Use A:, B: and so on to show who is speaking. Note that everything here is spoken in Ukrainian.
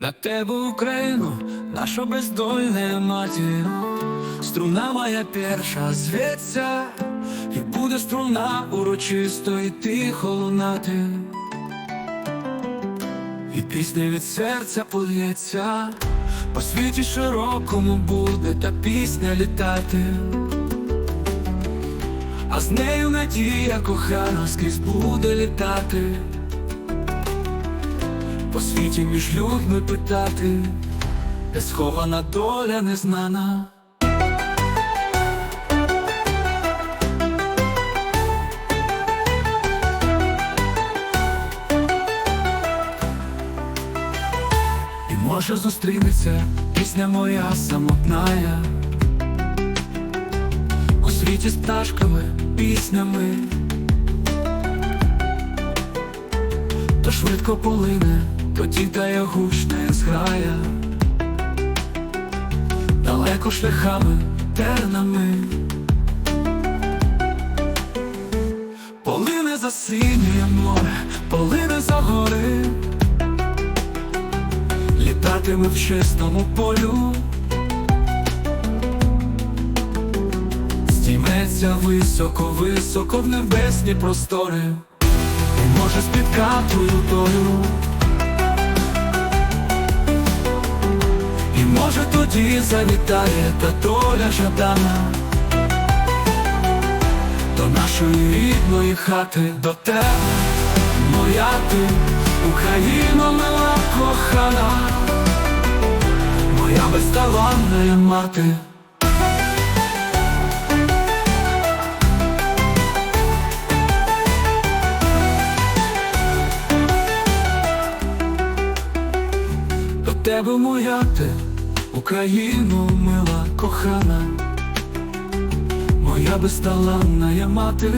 A: На тебе Україну, наша бездольна матір, струна моя перша зветься, і буде струна урочисто і тихо лунати, і пісня від серця полється, по світі широкому буде та пісня літати, а з нею надія кохана скрізь буде літати по світі між людьми питати, де схована доля незнана. І може зустрінеться пісня моя самотная. У світі з пташками, піснями. То швидко полине, тоді дає гучна зграя, далеко шляхами, тернами, полине за синє море, полине за гори, літатиме в чистому полю, здійметься високо, високо в небесні простори. І може спіткати долю може завітає та доля жадана. До нашої рідної хати, до тебе, моя ти, Україно мила кохана, моя безталанна мати. Тебе моя ти, Україну мила кохана, моя безталанна мати.